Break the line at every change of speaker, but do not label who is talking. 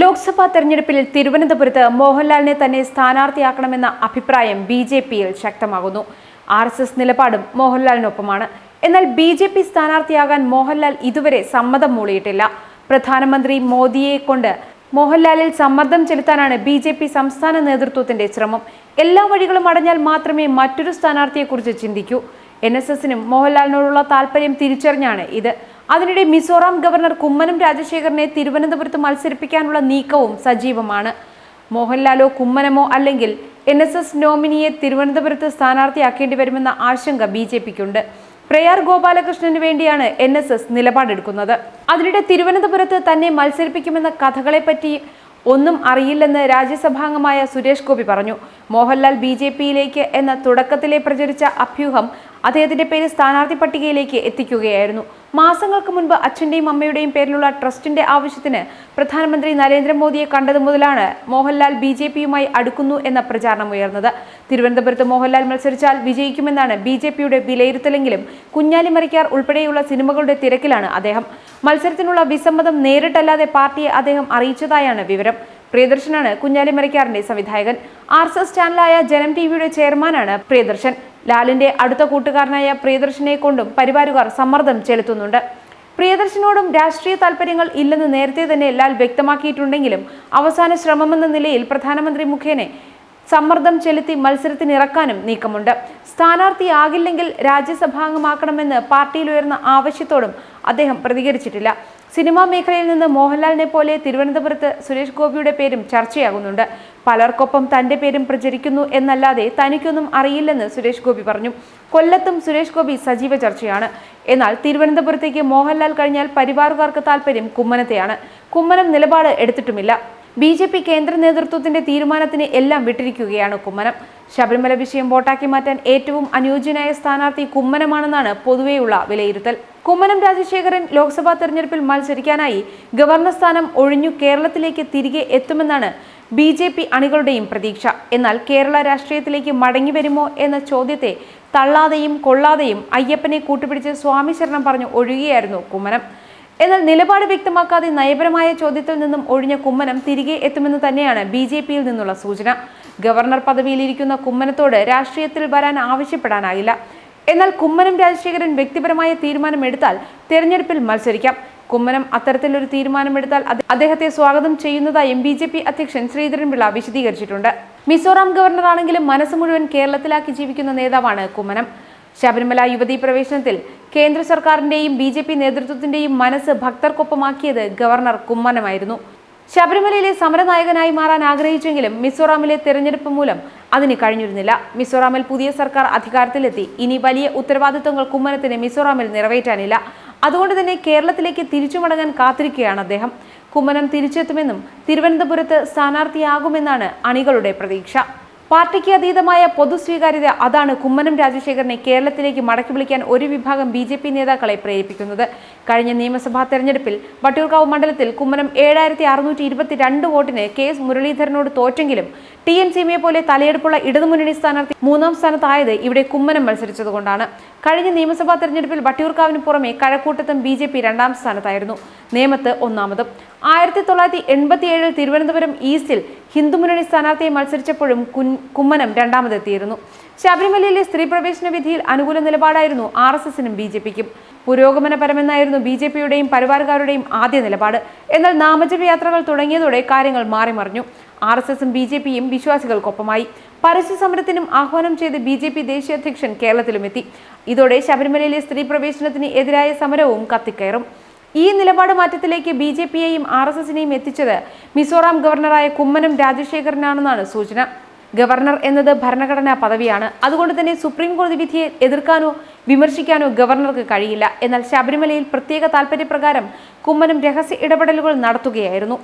ലോക്സഭാ തെരഞ്ഞെടുപ്പിൽ തിരുവനന്തപുരത്ത് മോഹൻലാലിനെ തന്നെ സ്ഥാനാർത്ഥിയാക്കണമെന്ന അഭിപ്രായം ബി ജെ പിയിൽ ശക്തമാകുന്നു. ആർ എസ് എസ് നിലപാടും മോഹൻലാലിനൊപ്പമാണ്. എന്നാൽ ബി ജെ പി സ്ഥാനാർത്ഥിയാകാൻ മോഹൻലാൽ ഇതുവരെ സമ്മതം മൂളിയിട്ടില്ല. പ്രധാനമന്ത്രി മോദിയെ കൊണ്ട് മോഹൻലാലിൽ സമ്മർദ്ദം ചെലുത്താനാണ് ബി ജെ പി സംസ്ഥാന നേതൃത്വത്തിന്റെ ശ്രമം. എല്ലാ വഴികളും അടഞ്ഞാൽ മാത്രമേ മറ്റൊരു സ്ഥാനാർത്ഥിയെക്കുറിച്ച് ചിന്തിക്കൂ. എൻ എസ് എസിനും മോഹൻലാലിനോടുള്ള താല്പര്യം തിരിച്ചറിഞ്ഞാണ് ഇത്. അതിനിടെ മിസോറാം ഗവർണർ കുമ്മനം രാജശേഖരനെ തിരുവനന്തപുരത്ത് മത്സരിപ്പിക്കാനുള്ള നീക്കവും സജീവമാണ്. മോഹൻലാലോ കുമ്മനമോ അല്ലെങ്കിൽ എൻ എസ് എസ് നോമിനിയെ തിരുവനന്തപുരത്ത് സ്ഥാനാർത്ഥിയാക്കേണ്ടി വരുമെന്ന ആശങ്ക ബി ജെ പിക്കുണ്ട്. പ്രയാർ ഗോപാലകൃഷ്ണന് വേണ്ടിയാണ് എൻ എസ് എസ് നിലപാടെടുക്കുന്നത്. അതിനിടെ തിരുവനന്തപുരത്ത് തന്നെ മത്സരിപ്പിക്കുമെന്ന കഥകളെപ്പറ്റി ഒന്നും അറിയില്ലെന്ന് രാജ്യസഭാംഗമായ സുരേഷ് ഗോപി പറഞ്ഞു. മോഹൻലാൽ ബി ജെ പിയിലേക്ക് എന്ന തുടക്കത്തിലെ പ്രചരിച്ച അഭ്യൂഹം അദ്ദേഹത്തിന്റെ പേര് സ്ഥാനാർത്ഥി പട്ടികയിലേക്ക് എത്തിക്കുകയായിരുന്നു. മാസങ്ങൾക്ക് മുൻപ് അച്ഛന്റെയും അമ്മയുടെയും പേരിലുള്ള ട്രസ്റ്റിന്റെ ആവശ്യത്തിന് പ്രധാനമന്ത്രി നരേന്ദ്രമോദിയെ കണ്ടത് മുതലാണ് മോഹൻലാൽ ബി ജെ പിയുമായി അടുക്കുന്നു എന്ന പ്രചാരണം ഉയർന്നത്. തിരുവനന്തപുരത്ത് മോഹൻലാൽ മത്സരിച്ചാൽ വിജയിക്കുമെന്നാണ് ബി ജെ പിയുടെ വിലയിരുത്തലെങ്കിലും കുഞ്ഞാലി മറിക്കാർ ഉൾപ്പെടെയുള്ള സിനിമകളുടെ തിരക്കിലാണ് അദ്ദേഹം. മത്സരത്തിനുള്ള വിസമ്മതം നേരിട്ടല്ലാതെ പാർട്ടിയെ അദ്ദേഹം അറിയിച്ചതായാണ് വിവരം. പ്രിയദർശനാണ് കുഞ്ഞാലി മറിക്കാറിന്റെ സംവിധായകൻ. ആർ എസ് എസ് ചാനലായ ജനം ടി വിയുടെ ചെയർമാനാണ് പ്രിയദർശൻ. ലാലിന്റെ അടുത്ത കൂട്ടുകാരനായ പ്രിയദർശനെ കൊണ്ടും പരിവാരുകാർ സമ്മർദ്ദം ചെലുത്തുന്നുണ്ട്. പ്രിയദർശനോടും രാഷ്ട്രീയ താല്പര്യങ്ങൾ ഇല്ലെന്ന് നേരത്തെ തന്നെ ലാൽ വ്യക്തമാക്കിയിട്ടുണ്ടെങ്കിലും അവസാന ശ്രമമെന്ന നിലയിൽ പ്രധാനമന്ത്രി മുഖേന സമ്മർദ്ദം ചെലുത്തി മത്സരത്തിനിറക്കാനും നീക്കമുണ്ട്. സ്ഥാനാർത്ഥിയാകില്ലെങ്കിൽ രാജ്യസഭാംഗമാക്കണമെന്ന് പാർട്ടിയിൽ ഉയർന്ന ആവശ്യത്തോടും അദ്ദേഹം പ്രതികരിച്ചിട്ടില്ല. സിനിമാ മേഖലയിൽ നിന്ന് മോഹൻലാലിനെ പോലെ തിരുവനന്തപുരത്ത് സുരേഷ് ഗോപിയുടെ പേരും ചർച്ചയാകുന്നുണ്ട്. പലർക്കൊപ്പം തന്റെ പേരും പ്രചരിക്കുന്നു എന്നല്ലാതെ തനിക്കൊന്നും അറിയില്ലെന്ന് സുരേഷ് ഗോപി പറഞ്ഞു. കൊല്ലത്തും സുരേഷ് ഗോപി സജീവ ചർച്ചയാണ്. എന്നാൽ തിരുവനന്തപുരത്തേക്ക് മോഹൻലാൽ കഴിഞ്ഞാൽ പരിവാറുകാർക്ക് താല്പര്യം കുമ്മനത്തെയാണ്. കുമ്മനം നിലപാട് എടുത്തിട്ടുമില്ല. ബി ജെ പി കേന്ദ്ര നേതൃത്വത്തിന്റെ തീരുമാനത്തിന് എല്ലാം വിട്ടിരിക്കുകയാണ് കുമ്മനം. ശബരിമല വിഷയം വോട്ടാക്കി മാറ്റാൻ ഏറ്റവും അനുയോജ്യനായ സ്ഥാനാർത്ഥി കുമ്മനമാണെന്നാണ് പൊതുവെയുള്ള വിലയിരുത്തൽ. കുമ്മനം രാജശേഖരൻ ലോക്സഭാ തെരഞ്ഞെടുപ്പിൽ മത്സരിക്കാനായി ഗവർണർ സ്ഥാനം ഒഴിഞ്ഞു കേരളത്തിലേക്ക് തിരികെ എത്തുമെന്നാണ് ബി ജെ പി അണികളുടെയും പ്രതീക്ഷ. എന്നാൽ കേരള രാഷ്ട്രീയത്തിലേക്ക് മടങ്ങി വരുമോ എന്ന ചോദ്യത്തെ തള്ളാതെയും കൊള്ളാതെയും അയ്യപ്പനെ കൂട്ടുപിടിച്ച് സ്വാമി ശരണം പറഞ്ഞു ഒഴുകിയായിരുന്നു കുമ്മനം. എന്നാൽ നിലപാട് വ്യക്തമാക്കാതെ നയപരമായ ചോദ്യത്തിൽ നിന്നും ഒഴിഞ്ഞ കുമ്മനം തിരികെ എത്തുമെന്ന് തന്നെയാണ് ബി ജെ പിയിൽ നിന്നുള്ള സൂചന. ഗവർണർ പദവിയിലിരിക്കുന്ന കുമ്മനത്തോട് രാഷ്ട്രീയത്തിൽ വരാൻ ആവശ്യപ്പെടാനായില്ല. എന്നാൽ കുമ്മനം രാജശേഖരൻ വ്യക്തിപരമായ തീരുമാനമെടുത്താൽ തെരഞ്ഞെടുപ്പിൽ മത്സരിക്കാം. കുമ്മനം അത്തരത്തിലൊരു തീരുമാനമെടുത്താൽ അദ്ദേഹത്തെ സ്വാഗതം ചെയ്യുന്നതായും ബി ജെ പി അധ്യക്ഷൻ ശ്രീധരൻപിള്ള വിശദീകരിച്ചിട്ടുണ്ട്. മിസോറാം ഗവർണറാണെങ്കിലും മനസ്സ് മുഴുവൻ കേരളത്തിലാക്കി ജീവിക്കുന്ന നേതാവാണ് കുമ്മനം. ശബരിമല യുവതീ പ്രവേശനത്തിൽ കേന്ദ്ര സർക്കാരിന്റെയും ബി ജെ പി നേതൃത്വത്തിന്റെയും മനസ്സ് ഭക്തർക്കൊപ്പമാക്കിയത് ഗവർണർ കുമ്മനമായിരുന്നു. ശബരിമലയിലെ സമരനായകനായി മാറാൻ ആഗ്രഹിച്ചെങ്കിലും മിസോറാമിലെ തെരഞ്ഞെടുപ്പ് മൂലം അതിന് കഴിഞ്ഞിരുന്നില്ല. മിസോറാമിൽ പുതിയ സർക്കാർ അധികാരത്തിലെത്തി. ഇനി വലിയ ഉത്തരവാദിത്തങ്ങൾ കുമ്മനത്തിന് മിസോറാമിൽ നിറവേറ്റാനില്ല. അതുകൊണ്ട് തന്നെ കേരളത്തിലേക്ക് തിരിച്ചു മടങ്ങാൻ കാത്തിരിക്കുകയാണ് അദ്ദേഹം. കുമ്മനം തിരിച്ചെത്തുമെന്നും തിരുവനന്തപുരത്ത് സ്ഥാനാർത്ഥിയാകുമെന്നാണ് അണികളുടെ പ്രതീക്ഷ. പാർട്ടിക്ക് അതീതമായ പൊതുസ്വീകാര്യത അതാണ് കുമ്മനം രാജശേഖരനെ കേരളത്തിലേക്ക് മടക്കി വിളിക്കാൻ ഒരു വിഭാഗം ബി ജെ പി നേതാക്കളെ പ്രേരിപ്പിക്കുന്നത്. കഴിഞ്ഞ നിയമസഭാ തെരഞ്ഞെടുപ്പിൽ വട്ടിയൂർക്കാവ് മണ്ഡലത്തിൽ കുമ്മനം ഏഴായിരത്തി അറുന്നൂറ്റി ഇരുപത്തിരണ്ട് വോട്ടിന് കെ എസ് മുരളീധരനോട് തോറ്റെങ്കിലും ടി എൻ സീമയെ പോലെ തലയെടുപ്പുള്ള ഇടതുമുന്നണി സ്ഥാനാർത്ഥി മൂന്നാം സ്ഥാനത്തായത് ഇവിടെ കുമ്മനം മത്സരിച്ചതുകൊണ്ടാണ്. കഴിഞ്ഞ നിയമസഭാ തെരഞ്ഞെടുപ്പിൽ വട്ടിയൂർക്കാവിന് പുറമെ കഴക്കൂട്ടത്തും ബി ജെ പി രണ്ടാം സ്ഥാനത്തായിരുന്നു. നേമത്ത് ഒന്നാമതും. ആയിരത്തി തൊള്ളായിരത്തി എൺപത്തി ഏഴിൽ തിരുവനന്തപുരം ഈസ്റ്റിൽ ഹിന്ദുമുന്നണി സ്ഥാനാർത്ഥിയെ മത്സരിച്ചപ്പോഴും കുൻ- കുമ്മനം രണ്ടാമതെത്തിയിരുന്നു. ശബരിമലയിലെ സ്ത്രീ പ്രവേശന വിധിയിൽ അനുകൂല നിലപാടായിരുന്നു ആർ എസ് എസിനും ബി ജെ പിക്കും. പുരോഗമനപരമെന്നായിരുന്നു ബി ജെ പിയുടെയും പരിവാറുകാരുടെയും ആദ്യ നിലപാട്. എന്നാൽ നാമജപ യാത്രകൾ തുടങ്ങിയതോടെ കാര്യങ്ങൾ മാറിമറിഞ്ഞു ആർ എസ് എസും ബി ജെ പിയും വിശ്വാസികൾക്കൊപ്പമായി. പരസ്യ സമരത്തിനും ആഹ്വാനം ചെയ്ത് ബി ജെ പി ദേശീയ അധ്യക്ഷൻ കേരളത്തിലുമെത്തി. ഇതോടെ ശബരിമലയിലെ സ്ത്രീ പ്രവേശനത്തിന് എതിരായ സമരവും കത്തിക്കയറും. ഈ നിലപാട് മാറ്റത്തിലേക്ക് ബി ജെ പിയെയും ആർ എസ് എസിനെയും എത്തിച്ചത് മിസോറാം ഗവർണറായ കുമ്മനം രാജശേഖരനാണെന്നാണ് സൂചന. ഗവർണർ എന്നത് ഭരണഘടനാ പദവിയാണ്. അതുകൊണ്ട് തന്നെ സുപ്രീം കോടതി വിധിയെ എതിർക്കാനോ വിമർശിക്കാനോ ഗവർണർക്ക് കഴിയില്ല. എന്നാൽ ശബരിമലയിൽ പ്രത്യേക താൽപര്യപ്രകാരം കുമ്മനം രഹസ്യ ഇടപെടലുകൾ നടത്തുകയായിരുന്നു.